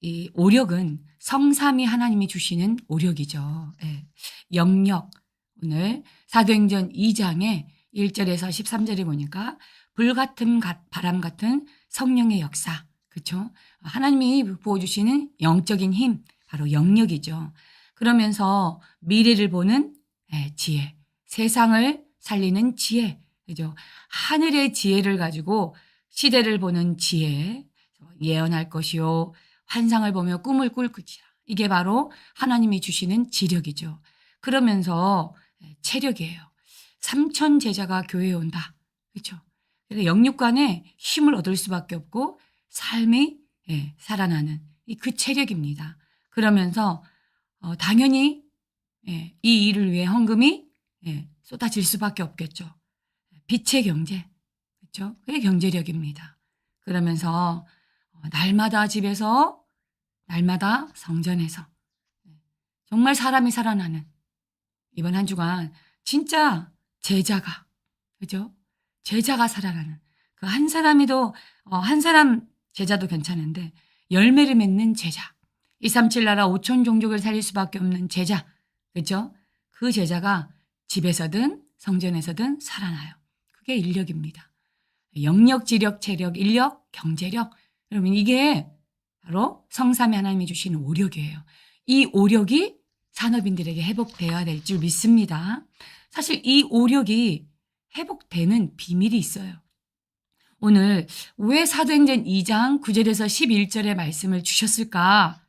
이 오력은 성삼위 하나님이 주시는 오력이죠. 예. 영력. 오늘 사도행전 2장에 1절에서 13절에 보니까 불 같은 가- 바람 같은 성령의 역사. 그렇죠? 하나님이 부어 주시는 영적인 힘 바로 영력이죠. 그러면서 미래를 보는 예, 지혜, 세상을 살리는 지혜. 그죠? 하늘의 지혜를 가지고 시대를 보는 지혜, 예언할 것이요, 환상을 보며 꿈을 꿀 것이라. 이게 바로 하나님이 주시는 지력이죠. 그러면서 체력이에요. 삼천 제자가 교회에 온다. 그렇죠? 그래서 영육간에 힘을 얻을 수밖에 없고 삶이 예, 살아나는 이그 체력입니다. 그러면서 어, 당연히 예, 이 일을 위해 헌금이 예, 쏟아질 수밖에 없겠죠. 빛의 경제, 그렇죠? 그게 경제력입니다. 그러면서 어, 날마다 집에서 날마다 성전에서 예, 정말 사람이 살아나는 이번 한 주간 진짜 제자가 그죠? 제자가 살아나는 그 한 사람이도 어, 한 사람 제자도 괜찮은데 열매를 맺는 제자 237 나라 5천 종족을 살릴 수밖에 없는 제자 그죠? 그 제자가 집에서든 성전에서든 살아나요. 그게 인력입니다. 영력, 지력, 체력, 인력, 경제력. 여러분 이게 바로 성삼위 하나님이 주시는 오력이에요. 이 오력이 산업인들에게 회복되어야 될 줄 믿습니다. 사실 이 오력이 회복되는 비밀이 있어요. 오늘 왜 사도행전 2장 9절에서 11절의 말씀을 주셨을까?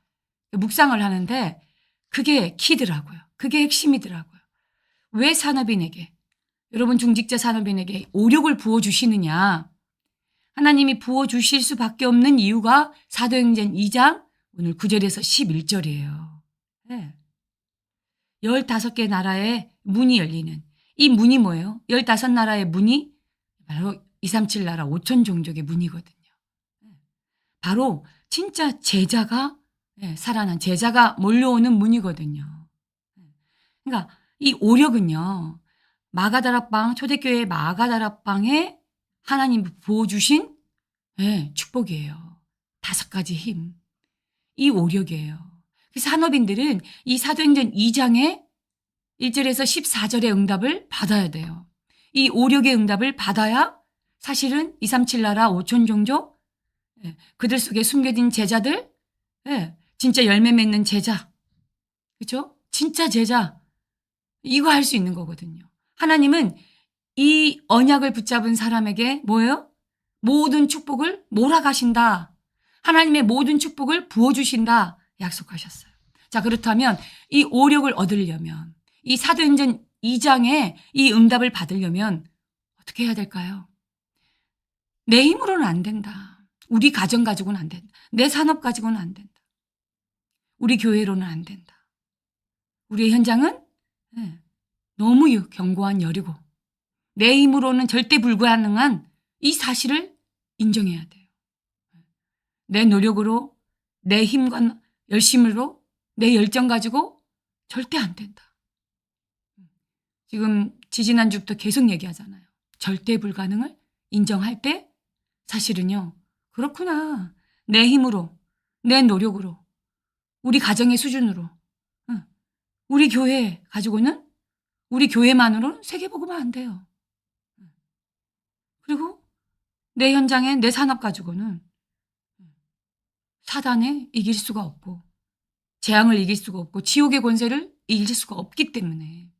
묵상을 하는데 그게 키더라고요. 그게 핵심이더라고요. 왜 산업인에게, 여러분 중직자 산업인에게 오력을 부어주시느냐? 하나님이 부어주실 수밖에 없는 이유가 사도행전 2장 오늘 9절에서 11절이에요. 네. 15개 나라의 문이 열리는 이 문이 뭐예요? 15나라의 문이 바로 237 나라 5천 종족의 문이거든요. 네. 바로 진짜 제자가 예, 살아난 제자가 몰려오는 문이거든요. 그러니까 이 오력은요. 마가다락방 초대교회 마가다락방에 하나님 부어주신 예, 축복이에요. 다섯 가지 힘. 이 오력이에요. 그래서 산업인들은 이 사도행전 2장에 1절에서 14절의 응답을 받아야 돼요. 이 오력의 응답을 받아야 사실은 237 나라 5천 종족 예, 그들 속에 숨겨진 제자들 예, 진짜 열매 맺는 제자 그죠? 진짜 제자 이거 할 수 있는 거거든요. 하나님은 이 언약을 붙잡은 사람에게 뭐예요? 모든 축복을 몰아가신다. 하나님의 모든 축복을 부어주신다. 약속하셨어요. 자, 그렇다면 이 오력을 얻으려면 이 사도행전 2장에 이 응답을 받으려면 어떻게 해야 될까요? 내 힘으로는 안 된다. 우리 가정 가지고는 안 된다. 내 산업 가지고는 안 된다. 우리 교회로는 안 된다. 우리의 현장은 예, 너무 유- 견고한 열이고 내 힘으로는 절대 불가능한 이 사실을 인정해야 돼요. 내 노력으로 내 힘과 열심으로 내 열정 가지고 절대 안 된다. 지금 지지난주부터 계속 얘기하잖아요. 절대 불가능을 인정할 때 사실은요. 그렇구나. 내 힘으로 내 노력으로 우리 가정의 수준으로 응. 우리 교회 가지고는 우리 교회만으로는 세계복음은 안 돼요. 그리고 내 현장에 내 산업 가지고는 사단에 이길 수가 없고 재앙을 이길 수가 없고 지옥의 권세를 이길 수가 없기 때문에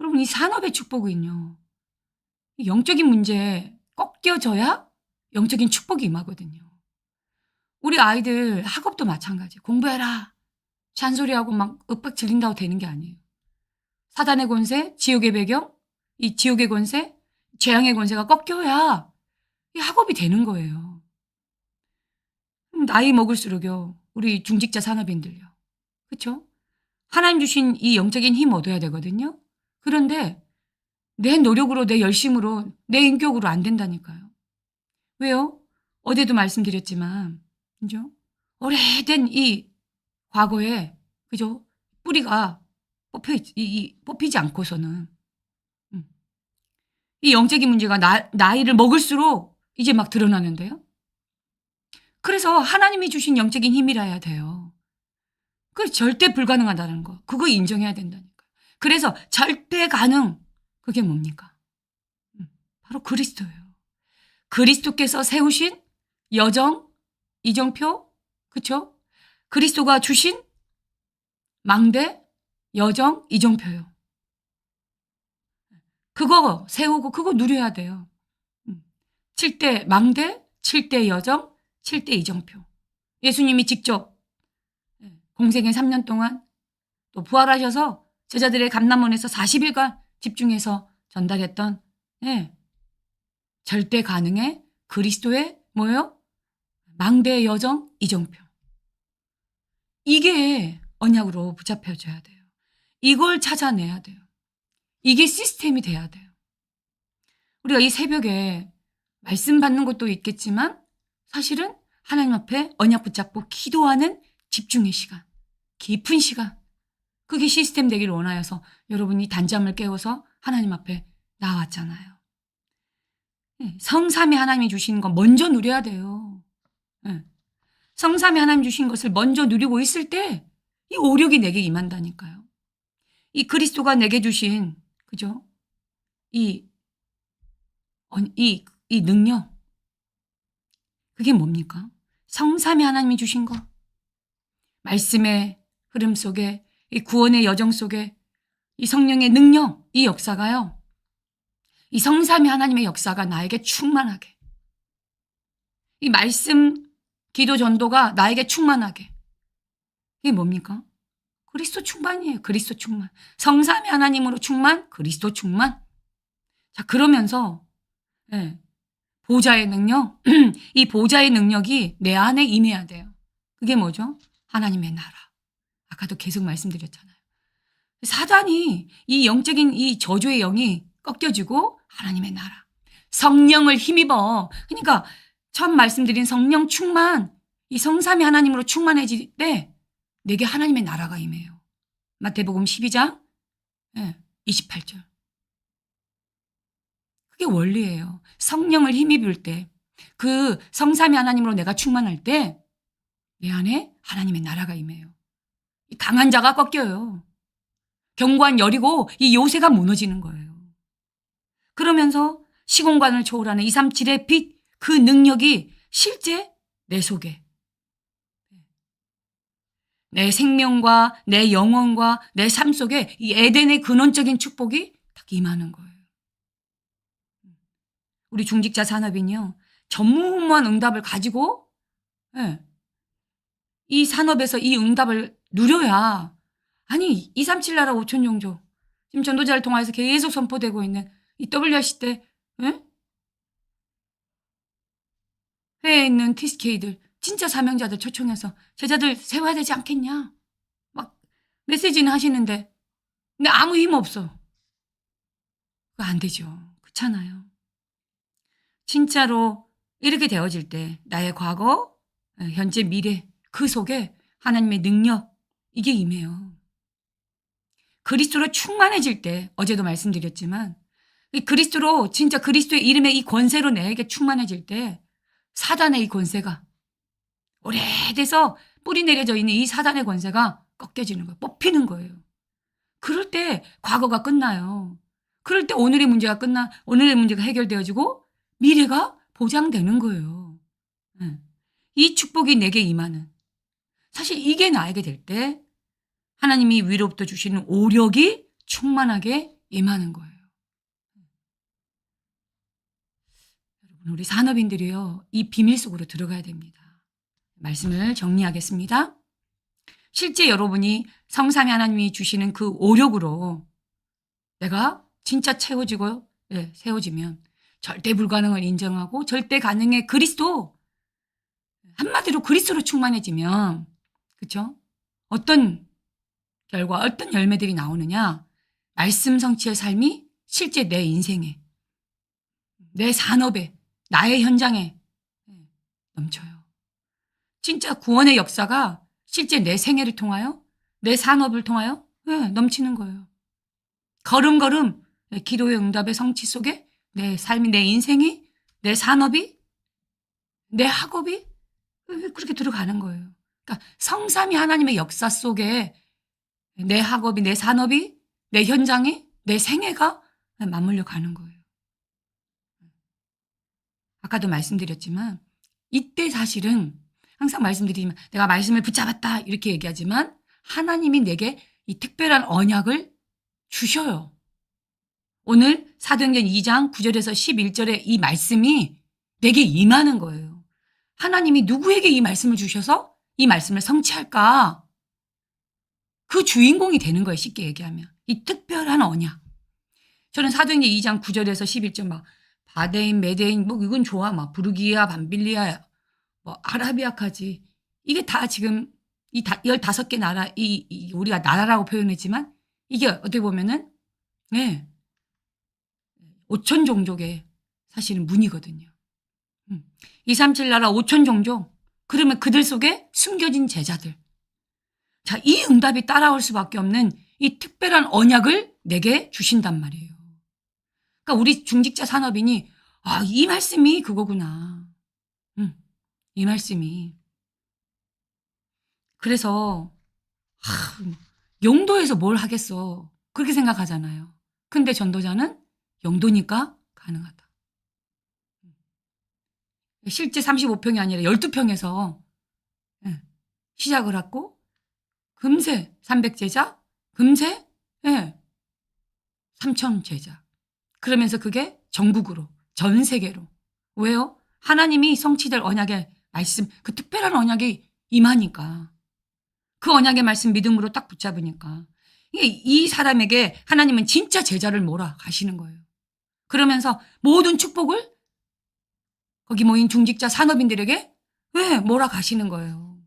여러분 이 산업의 축복은요 이 영적인 문제에 꺾여져야 영적인 축복이 임하거든요. 우리 아이들 학업도 마찬가지 공부해라 잔소리하고 막 윽박 질린다고 되는 게 아니에요. 사단의 권세, 지옥의 배경, 이 지옥의 권세, 재앙의 권세가 꺾여야 이 학업이 되는 거예요. 음, 나이 먹을수록요, 우리 중직자 산업인들요. 그쵸? 하나님 주신 이 영적인 힘 얻어야 되거든요. 그런데 내 노력으로, 내 열심으로, 내 인격으로 안 된다니까요. 왜요? 어제도 말씀드렸지만, 그죠? 오래된 이 과거에, 그죠? 뿌리가 뽑혀, 있- 이, 이, 뽑히지 않고서는, 음. 이 영적인 문제가 나, 나이를 먹을수록 이제 막 드러나는데요. 그래서 하나님이 주신 영적인 힘이라 해야 돼요. 그 절대 불가능하다는 거. 그거 인정해야 된다니까. 그래서 절대 가능. 그게 뭡니까? 음, 바로 그리스도예요. 그리스도께서 세우신 여정, 이정표, 그쵸? 그리스도가 주신 망대, 여정, 이정표요. 그거 세우고 그거 누려야 돼요. 7대 망대, 7대 여정, 7대 이정표. 예수님이 직접 공생의 3년 동안 또 부활하셔서 제자들의 감남원에서 40일간 집중해서 전달했던 예, 절대 가능의 그리스도의 뭐예요? 망대의 여정, 이정표. 이게 언약으로 붙잡혀져야 돼요. 이걸 찾아내야 돼요. 이게 시스템이 돼야 돼요. 우리가 이 새벽에 말씀 받는 것도 있겠지만 사실은 하나님 앞에 언약 붙잡고 기도하는 집중의 시간, 깊은 시간. 그게 시스템 되기를 원하여서 여러분이 단잠을 깨워서 하나님 앞에 나왔잖아요. 예, 성삼이 하나님이 주시는 건 먼저 누려야 돼요. 예. 성삼이 하나님 주신 것을 먼저 누리고 있을 때 이 오력이 내게 임한다니까요. 이 그리스도가 내게 주신 그죠? 이, 어, 이, 이 능력. 그게 뭡니까? 성삼이 하나님이 주신 거. 말씀의 흐름 속에, 이 구원의 여정 속에, 이 성령의 능력, 이 역사가요. 이 성삼이 하나님의 역사가 나에게 충만하게. 이 말씀, 기도 전도가 나에게 충만하게. 이게 뭡니까? 그리스도 충만이에요. 그리스도 충만. 성삼위 하나님으로 충만, 그리스도 충만. 자, 그러면서, 예, 보좌의 능력, 이 보좌의 능력이 내 안에 임해야 돼요. 그게 뭐죠? 하나님의 나라. 아까도 계속 말씀드렸잖아요. 사단이 이 영적인 이 저주의 영이 꺾여지고 하나님의 나라. 성령을 힘입어. 그러니까 처음 말씀드린 성령 충만, 이 성삼위 하나님으로 충만해질 때 내게 하나님의 나라가 임해요. 마태복음 12장 28절. 그게 원리예요. 성령을 힘입을 때, 그 성삼위 하나님으로 내가 충만할 때, 내 안에 하나님의 나라가 임해요. 이 강한 자가 꺾여요. 경관 여리고 이 요새가 무너지는 거예요. 그러면서 시공간을 초월하는 237의 빛, 그 능력이 실제 내 속에 내 생명과 내 영혼과 내 삶 속에 이 에덴의 근원적인 축복이 딱 임하는 거예요. 우리 중직자 산업인요, 전무후무한 응답을 가지고, 예, 이 산업에서 이 응답을 누려야, 아니, 237 나라 5천 용조, 지금 전도자를 통해서 계속 선포되고 있는 이 WRC 때, 예? 회에 있는 TSK들, 진짜 사명자들 초청해서 제자들 세워야 되지 않겠냐? 막 메시지는 하시는데 근데 아무 힘 없어. 안 되죠. 그렇잖아요. 진짜로 이렇게 되어질 때 나의 과거, 현재, 미래 그 속에 하나님의 능력 이게 임해요. 그리스도로 충만해질 때 어제도 말씀드렸지만 이 그리스도로 진짜 그리스도의 이름의 이 권세로 내게 충만해질 때 사단의 이 권세가 오래돼서 뿌리 내려져 있는 이 사단의 권세가 꺾여지는 거예요. 뽑히는 거예요. 그럴 때 과거가 끝나요. 그럴 때 오늘의 문제가 끝나, 오늘의 문제가 해결되어지고 미래가 보장되는 거예요. 예. 이 축복이 내게 임하는. 사실 이게 나에게 될 때 하나님이 위로부터 주시는 오력이 충만하게 임하는 거예요. 여러분, 우리 산업인들이요, 이 비밀 속으로 들어가야 됩니다. 말씀을 정리하겠습니다. 실제 여러분이 성삼위 하나님이 주시는 그 오력으로 내가 진짜 채워지고 네, 세워지면 절대 불가능을 인정하고 절대 가능의 그리스도 한마디로 그리스도로 충만해지면 그렇죠? 어떤 결과 어떤 열매들이 나오느냐? 말씀 성취의 삶이 실제 내 인생에 내 산업에 나의 현장에 넘쳐요. 진짜 구원의 역사가 실제 내 생애를 통하여 내 산업을 통하여 네, 넘치는 거예요. 걸음걸음 기도의 응답의 성취 속에 내 삶이 내 인생이 내 산업이 내 학업이 그렇게 들어가는 거예요. 그러니까 성삼이 하나님의 역사 속에 내 학업이, 내 산업이, 내 현장이, 내 생애가 맞물려 가는 거예요. 아까도 말씀드렸지만 이때 사실은 항상 말씀드리지만 내가 말씀을 붙잡았다 이렇게 얘기하지만 하나님이 내게 이 특별한 언약을 주셔요. 오늘 사도행전 2장 9절에서 11절의 이 말씀이 내게 임하는 거예요. 하나님이 누구에게 이 말씀을 주셔서 이 말씀을 성취할까? 그 주인공이 되는 거예요. 쉽게 얘기하면. 이 특별한 언약. 저는 사도행전 2장 9절에서 11절 막 바데인, 메데인 뭐 이건 좋아. 막 부르기아, 밤빌리아, 뭐 아라비아까지 이게 다 지금 이 다, 15개 나라 이, 이 우리가 나라라고 표현했지만 이게 어떻게 보면은 네. 5천 종족의 사실은 문이거든요. 음. 237 나라 5천 종족. 그러면 그들 속에 숨겨진 제자들. 자, 이 응답이 따라올 수밖에 없는 이 특별한 언약을 내게 주신단 말이에요. 그러니까 우리 중직자 산업인이 아, 이 말씀이 그거구나. 음, 이 말씀이. 그래서 하, 용도에서 뭘 하겠어. 그렇게 생각하잖아요. 근데 전도자는 용도니까 가능하다. 실제 35평이 아니라 12평에서 예, 시작을 했고 금세 300제자, 금세 예, 3천 제자. 그러면서 그게 전국으로, 전 세계로. 왜요? 하나님이 성취될 언약의 말씀, 그 특별한 언약이 임하니까. 그 언약의 말씀 믿음으로 딱 붙잡으니까. 이 사람에게 하나님은 진짜 제자를 몰아 가시는 거예요. 그러면서 모든 축복을 거기 모인 중직자 산업인들에게 왜 몰아 가시는 거예요.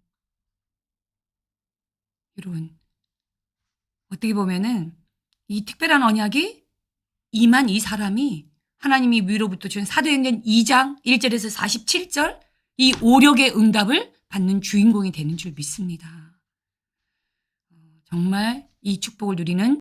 여러분, 어떻게 보면은 이 특별한 언약이 임한 이 사람이 하나님이 위로부터 준 사도행전 2장 1절에서 47절 이 오력의 응답을 받는 주인공이 되는 줄 믿습니다. 어, 정말 이 축복을 누리는